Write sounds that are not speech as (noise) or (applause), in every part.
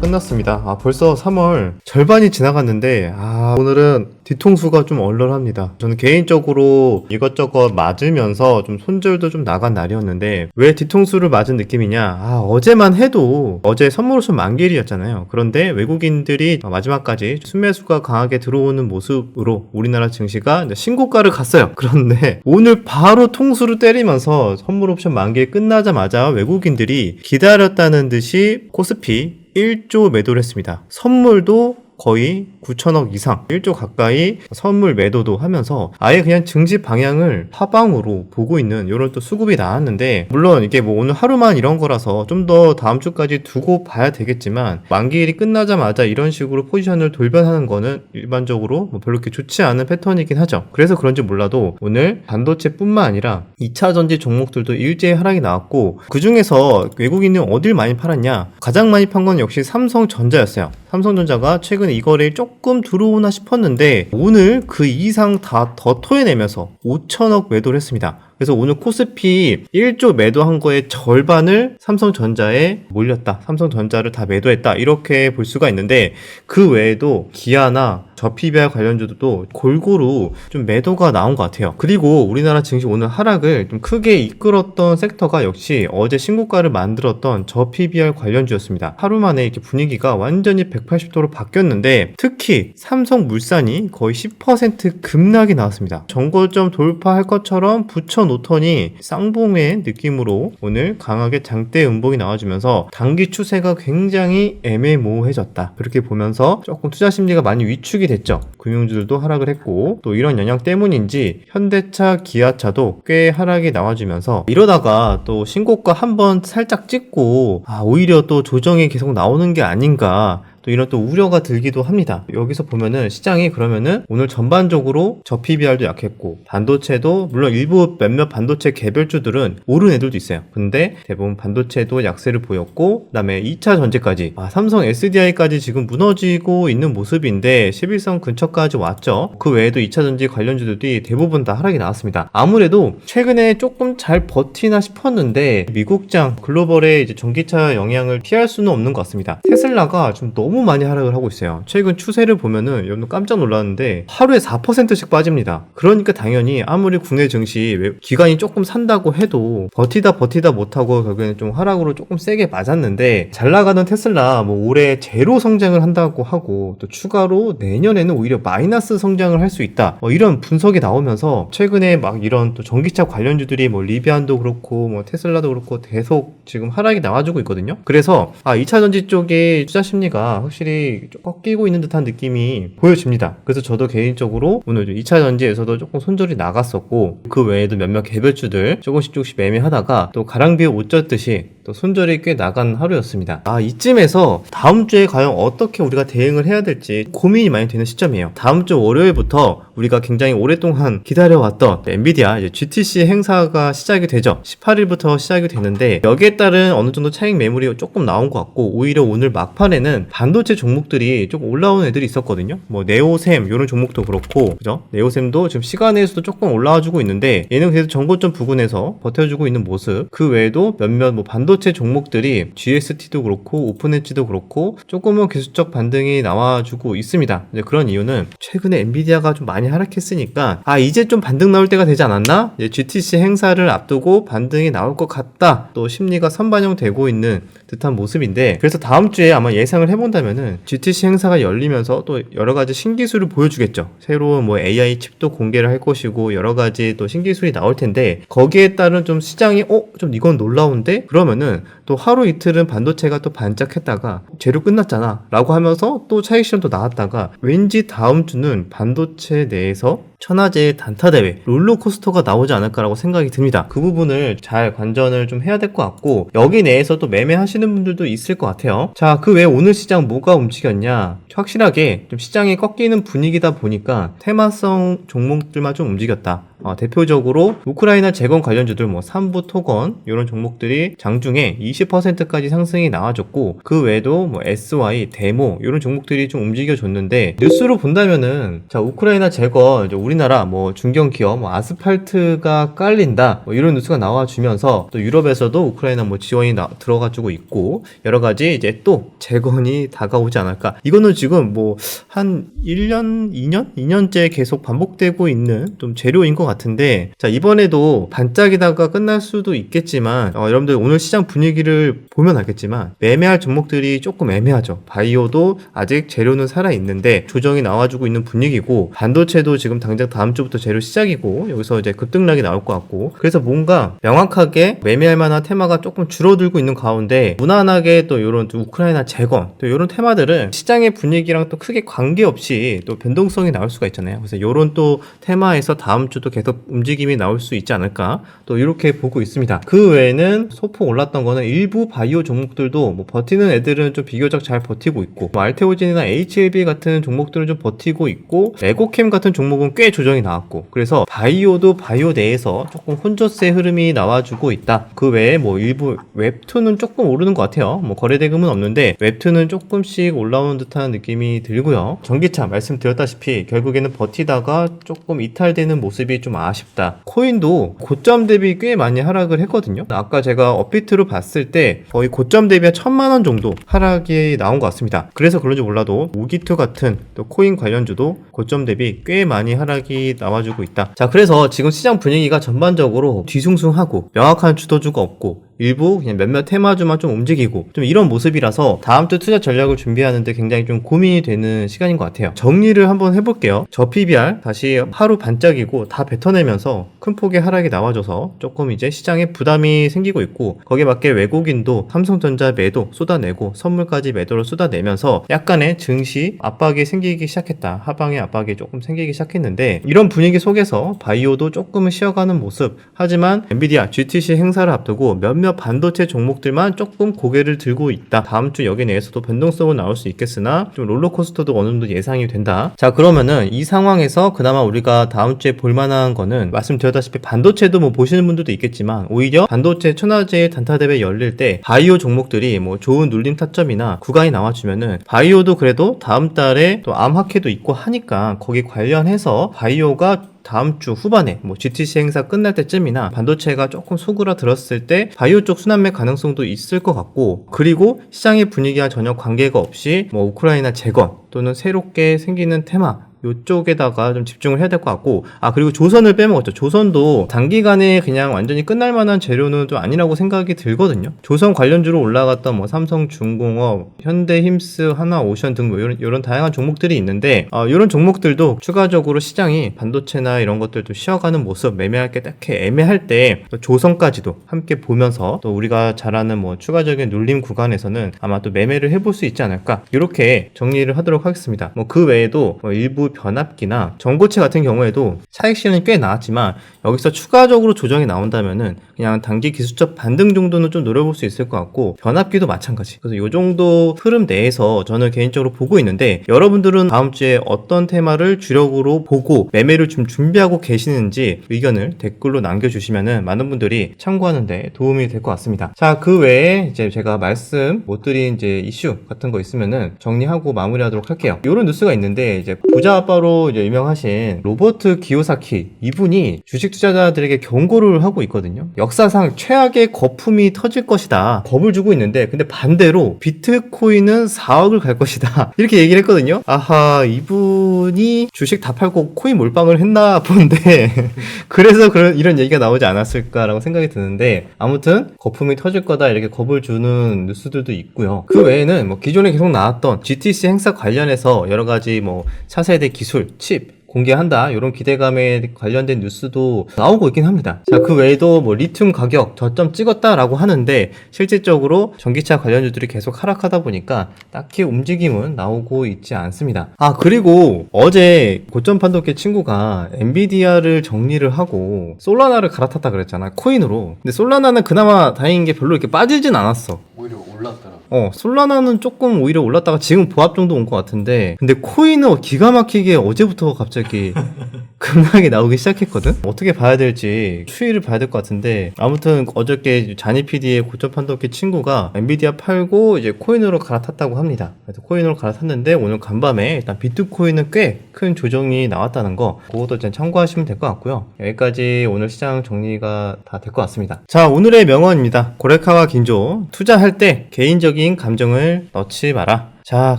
끝났습니다. 아, 벌써 3월 절반이 지나갔는데, 아, 오늘은 뒤통수가 좀 얼얼합니다. 저는 개인적으로 이것저것 맞으면서 좀 손절도 좀 나간 날이었는데, 왜 뒤통수를 맞은 느낌이냐? 아, 어제만 해도, 어제 선물옵션 만기일이었잖아요. 그런데 외국인들이 마지막까지 순매수가 강하게 들어오는 모습으로 우리나라 증시가 신고가를 갔어요. (laughs) 그런데 오늘 바로 통수를 때리면서 선물옵션 만기일 끝나자마자 외국인들이 기다렸다는 듯이 코스피 1조 매도를 했습니다. 선물도 거의 9천억 이상, 1조 가까이 선물 매도도 하면서 아예 그냥 증시 방향을 하방으로 보고 있는 이런 또 수급이 나왔는데 물론 이게 뭐 오늘 하루만 이런 거라서 좀 더 다음 주까지 두고 봐야 되겠지만 만기일이 끝나자마자 이런 식으로 포지션을 돌변하는 거는 일반적으로 뭐 별로 이렇게 좋지 않은 패턴이긴 하죠. 그래서 그런지 몰라도 오늘 반도체뿐만 아니라 2차 전지 종목들도 일제히 하락이 나왔고 그 중에서 외국인은 어딜 많이 팔았냐? 가장 많이 판 건 역시 삼성전자였어요. 삼성전자가 최근 이 거래일 조금 들어오나 싶었는데 오늘 그 이상 다 더 토해내면서 5천억 매도를 했습니다. 그래서 오늘 코스피 1조 매도한 거의 절반을 삼성전자에 몰렸다. 삼성전자를 다 매도했다. 이렇게 볼 수가 있는데 그 외에도 기아나 저PBR 관련주도 골고루 좀 매도가 나온 것 같아요. 그리고 우리나라 증시 오늘 하락을 좀 크게 이끌었던 섹터가 역시 어제 신고가를 만들었던 저PBR 관련주였습니다. 하루 만에 이렇게 분위기가 완전히 180도로 바뀌었는데 특히 삼성물산이 거의 10% 급락이 나왔습니다. 정고점 돌파할 것처럼 붙여 놓더니 쌍봉의 느낌으로 오늘 강하게 장대 음봉이 나와주면서 단기 추세가 굉장히 애매모호해졌다. 그렇게 보면서 조금 투자 심리가 많이 위축이 됐죠. 금융주들도 하락을 했고 또 이런 영향 때문인지 현대차, 기아차도 꽤 하락이 나와주면서 이러다가 또 신고가 한번 살짝 찍고 아 오히려 또 조정이 계속 나오는 게 아닌가 또 이런 또 우려가 들기도 합니다. 여기서 보면은 시장이 그러면은 오늘 전반적으로 저 PBR도 약했고 반도체도 물론 일부 몇몇 반도체 개별주들은 오른 애들도 있어요. 근데 대부분 반도체도 약세를 보였고 그다음에 2차 전지까지 아, 삼성 SDI까지 지금 무너지고 있는 모습인데 11선 근처까지 왔죠. 그 외에도 2차 전지 관련주들이 대부분 다 하락이 나왔습니다. 아무래도 최근에 조금 잘 버티나 싶었는데 미국장 글로벌의 이제 전기차 영향을 피할 수는 없는 것 같습니다. 테슬라가 좀 너무 많이 하락을 하고 있어요. 최근 추세를 보면은 여러분 깜짝 놀랐는데 하루에 4%씩 빠집니다. 그러니까 당연히 아무리 국내 증시 외- 기관이 조금 산다고 해도 버티다 버티다 못하고 결국에는 좀 하락으로 조금 세게 맞았는데 잘 나가는 테슬라 뭐 올해 제로 성장을 한다고 하고 또 추가로 내년에는 오히려 마이너스 성장을 할 수 있다. 뭐 이런 분석이 나오면서 최근에 막 이런 또 전기차 관련주들이 뭐 리비안도 그렇고 뭐 테슬라도 그렇고 계속 지금 하락이 나와주고 있거든요. 그래서 아 2차 전지 쪽에 투자 심리가 확실히 좀 꺾이고 있는 듯한 느낌이 보여집니다. 그래서 저도 개인적으로 오늘 2차 전지에서도 조금 손절이 나갔었고 그 외에도 몇몇 개별주들 조금씩 조금씩 매매하다가 또 가랑비에 옷 젖듯이 또 손절이 꽤 나간 하루였습니다. 아 이쯤에서 다음 주에 과연 어떻게 우리가 대응을 해야 될지 고민이 많이 되는 시점이에요. 다음 주 월요일부터 우리가 굉장히 오랫동안 기다려왔던 엔비디아 GTC 행사가 시작이 되죠. 18일부터 시작이 되는데 여기에 따른 어느 정도 차익 매물이 조금 나온 것 같고 오히려 오늘 막판에는 반도체 종목들이 조금 올라온 애들이 있었거든요. 뭐 네오셈 이런 종목도 그렇고 그죠? 네오셈도 지금 시간에서도 조금 올라와주고 있는데 얘는 그래도 정고점 부근에서 버텨주고 있는 모습. 그 외에도 몇몇 뭐 반도체 종목들이 GST도 그렇고 오픈엣지도 그렇고 조금은 기술적 반등이 나와주고 있습니다. 그런 이유는 최근에 엔비디아가 좀 많이 하락했으니까 아 이제 좀 반등 나올 때가 되지 않았나? GTC 행사를 앞두고 반등이 나올 것 같다. 또 심리가 선반영되고 있는 듯한 모습인데 그래서 다음 주에 아마 예상을 해본다면은 GTC 행사가 열리면서 또 여러 가지 신기술을 보여주겠죠. 새로운 뭐 AI 칩도 공개를 할 것이고 여러 가지 또 신기술이 나올 텐데 거기에 따른 좀 시장이 어 좀 이건 놀라운데 그러면은 또 하루 이틀은 반도체가 또 반짝했다가 재료 끝났잖아 라고 하면서 또 차익 실험도 나왔다가 왠지 다음 주는 반도체 내 에서 천하제의 단타 대회 롤러코스터가 나오지 않을까라고 생각이 듭니다. 그 부분을 잘 관전을 좀 해야 될 것 같고 여기 내에서 또 매매하시는 분들도 있을 것 같아요. 자, 그 외에 오늘 시장 뭐가 움직였냐? 확실하게 좀 시장이 꺾이는 분위기다 보니까 테마성 종목들만 좀 움직였다. 어, 대표적으로 우크라이나 재건 관련주들 뭐 삼부 토건 이런 종목들이 장중에 20%까지 상승이 나와줬고 그 외에도 뭐 SY, 데모 이런 종목들이 좀 움직여줬는데 뉴스로 본다면은 자 우크라이나 재건 우리나라 뭐 중견 기업 뭐 아스팔트가 깔린다 뭐 이런 뉴스가 나와주면서 또 유럽에서도 우크라이나 뭐 지원이 나- 들어가지고 있고 여러 가지 이제 또 재건이 다가오지 않을까. 이거는 지금 뭐 한 1년, 2년, 2년째 계속 반복되고 있는 좀 재료인 것 같은데 자 이번에도 반짝이다가 끝날 수도 있겠지만 어, 여러분들 오늘 시장 분위기를 보면 알겠지만 매매할 종목들이 조금 애매하죠 바이오도 아직 재료는 살아 있는데 조정이 나와주고 있는 분위기고 반도체도 지금 당장 다음 주부터 재료 시작이고 여기서 이제 급등락이 나올 것 같고 그래서 뭔가 명확하게 매매할 만한 테마가 조금 줄어들고 있는 가운데 무난하게 또 이런 우크라이나 재건 또 이런 테마들은 시장의 분위기랑 또 크게 관계없이 또 변동성이 나올 수가 있잖아요. 그래서 이런 또 테마에서 다음 주도 움직임이 나올 수 있지 않을까 또 이렇게 보고 있습니다. 그 외에는 소폭 올랐던 거는 일부 바이오 종목들도 뭐 버티는 애들은 좀 비교적 잘 버티고 있고 뭐 알테오진이나 HLB 같은 종목들은 좀 버티고 있고 에고캠 같은 종목은 꽤 조정이 나왔고 그래서 바이오도 바이오 내에서 조금 혼조세 흐름이 나와주고 있다. 그 외에 뭐 일부 웹툰은 조금 오르는 것 같아요. 뭐 거래대금은 없는데 웹툰은 조금씩 올라오는 듯한 느낌이 들고요. 전기차 말씀드렸다시피 결국에는 버티다가 조금 이탈되는 모습이 좀 아쉽다. 코인도 고점 대비 꽤 많이 하락을 했거든요. 아까 제가 업비트로 봤을 때 거의 고점 대비 한 천만 원 정도 하락이 나온 것 같습니다. 그래서 그런지 몰라도 우기투 같은 또 코인 관련주도 고점 대비 꽤 많이 하락이 나와주고 있다. 자, 그래서 지금 시장 분위기가 전반적으로 뒤숭숭하고 명확한 주도주가 없고 일부 그냥 몇몇 테마주만 좀 움직이고 좀 이런 모습이라서 다음 주 투자 전략을 준비하는데 굉장히 좀 고민이 되는 시간인 것 같아요. 정리를 한번 해볼게요. 저 PBR 다시 하루 반짝이고 다 뱉어내면서 큰 폭의 하락이 나와줘서 조금 이제 시장에 부담이 생기고 있고 거기에 맞게 외국인도 삼성전자 매도 쏟아내고 선물까지 매도를 쏟아내면서 약간의 증시 압박이 생기기 시작했다. 하방의 압박이 조금 생기기 시작했는데 이런 분위기 속에서 바이오도 조금은 쉬어가는 모습 하지만 엔비디아 GTC 행사를 앞두고 몇몇 반도체 종목들만 조금 고개를 들고 있다. 다음 주 여기 내에서도 변동성은 나올 수 있겠으나 좀 롤러코스터도 어느 정도 예상이 된다. 자 그러면은 이 상황에서 그나마 우리가 다음 주에 볼만한 거는 말씀드렸다시피 반도체도 뭐 보시는 분들도 있겠지만 오히려 반도체 천하제 단타 대회 열릴 때 바이오 종목들이 뭐 좋은 눌림 타점이나 구간이 나와주면은 바이오도 그래도 다음 달에 또 암학회도 있고 하니까 거기 관련해서 바이오가 다음 주 후반에 뭐 GTC 행사 끝날 때쯤이나 반도체가 조금 소그라들었을 때 바이오 쪽 순환매 가능성도 있을 것 같고 그리고 시장의 분위기와 전혀 관계가 없이 뭐 우크라이나 재건 또는 새롭게 생기는 테마 요쪽에다가 좀 집중을 해야 될 것 같고 아 그리고 조선을 빼먹었죠. 조선도 단기간에 그냥 완전히 끝날 만한 재료는 좀 아니라고 생각이 들거든요. 조선 관련주로 올라갔던 뭐 삼성 중공업 현대힘스 하나 오션 등 뭐 이런, 이런 다양한 종목들이 있는데 어, 이런 종목들도 추가적으로 시장이 반도체나 이런 것들도 쉬어가는 모습 매매할 게 딱히 애매할 때또 조선까지도 함께 보면서 또 우리가 잘 아는 뭐 추가적인 눌림 구간에서는 아마 또 매매를 해볼 수 있지 않을까. 이렇게 정리를 하도록 하겠습니다. 뭐 그 외에도 뭐 일부 변압기나 전고체 같은 경우에도 차익 실현이 꽤 나왔지만 여기서 추가적으로 조정이 나온다면은 그냥 단기 기술적 반등 정도는 좀 노려볼 수 있을 것 같고 변압기도 마찬가지. 그래서 이 정도 흐름 내에서 저는 개인적으로 보고 있는데 여러분들은 다음 주에 어떤 테마를 주력으로 보고 매매를 좀 준비하고 계시는지 의견을 댓글로 남겨주시면은 많은 분들이 참고하는데 도움이 될 것 같습니다. 자, 그 외에 이제 제가 말씀 못 드린 이제 이슈 같은 거 있으면은 정리하고 마무리하도록 할게요. 이런 뉴스가 있는데 이제 부자 아빠로 이제 유명하신 로버트 기요사키 이분이 주식 투자자들에게 경고를 하고 있거든요. 역사상 최악의 거품이 터질 것이다. 겁을 주고 있는데 근데 반대로 비트코인은 4억을 갈 것이다. (laughs) 이렇게 얘기를 했거든요. 아하 이분이 주식 다 팔고 코인 몰빵을 했나 본데 (laughs) 그래서 그런 이런 얘기가 나오지 않았을까라고 생각이 드는데 아무튼 거품이 터질 거다 이렇게 겁을 주는 뉴스들도 있고요. 그 외에는 뭐 기존에 계속 나왔던 GTC 행사 관련해서 여러 가지 뭐 차세대 기술, 칩 공개한다 이런 기대감에 관련된 뉴스도 나오고 있긴 합니다. 자 그 외에도 뭐 리튬 가격 저점 찍었다라고 하는데 실질적으로 전기차 관련주들이 계속 하락하다 보니까 딱히 움직임은 나오고 있지 않습니다. 아 그리고 어제 고점 판독계 친구가 엔비디아를 정리를 하고 솔라나를 갈아탔다 그랬잖아 코인으로. 근데 솔라나는 그나마 다행인 게 별로 이렇게 빠지진 않았어. 오히려 올랐더라고요. 어, 솔라나는 조금 오히려 올랐다가 지금 보합 정도 온 것 같은데, 근데 코인은 기가 막히게 어제부터 갑자기 (laughs) 급락이 나오기 시작했거든? 어떻게 봐야 될지 추이를 봐야 될 것 같은데, 아무튼 어저께 자니 PD의 고점 판독기 친구가 엔비디아 팔고 이제 코인으로 갈아탔다고 합니다. 그래서 코인으로 갈아탔는데 오늘 간밤에 일단 비트코인은 꽤 큰 조정이 나왔다는 거, 그것도 일단 참고하시면 될 것 같고요. 여기까지 오늘 시장 정리가 다 될 것 같습니다. 자, 오늘의 명언입니다. 고레카와 긴조, 투자할 때 개인적인 감정을 넣지 마라. 자,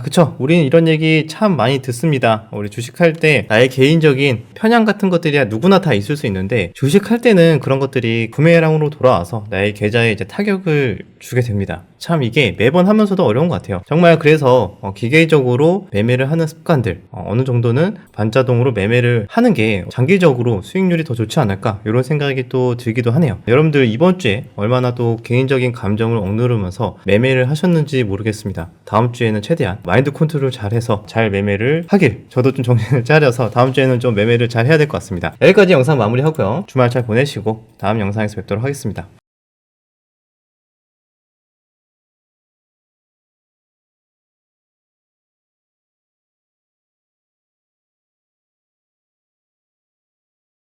그쵸. 우리는 이런 얘기 참 많이 듣습니다. 우리 주식할 때 나의 개인적인 편향 같은 것들이 누구나 다 있을 수 있는데 주식할 때는 그런 것들이 구매량으로 돌아와서 나의 계좌에 이제 타격을 주게 됩니다. 참 이게 매번 하면서도 어려운 것 같아요. 정말 그래서 어, 기계적으로 매매를 하는 습관들 어, 느 정도는 반자동으로 매매를 하는 게 장기적으로 수익률이 더 좋지 않을까 이런 생각이 또 들기도 하네요. 여러분들 이번 주에 얼마나 또 개인적인 감정을 억누르면서 매매를 하셨는지 모르겠습니다. 다음 주에는 최대한 마인드 컨트롤 잘해서 잘 매매를 하길 저도 좀 정신을 차려서 다음 주에는 좀 매매를 잘 해야 될 것 같습니다. 여기까지 영상 마무리하고요. 주말 잘 보내시고 다음 영상에서 뵙도록 하겠습니다.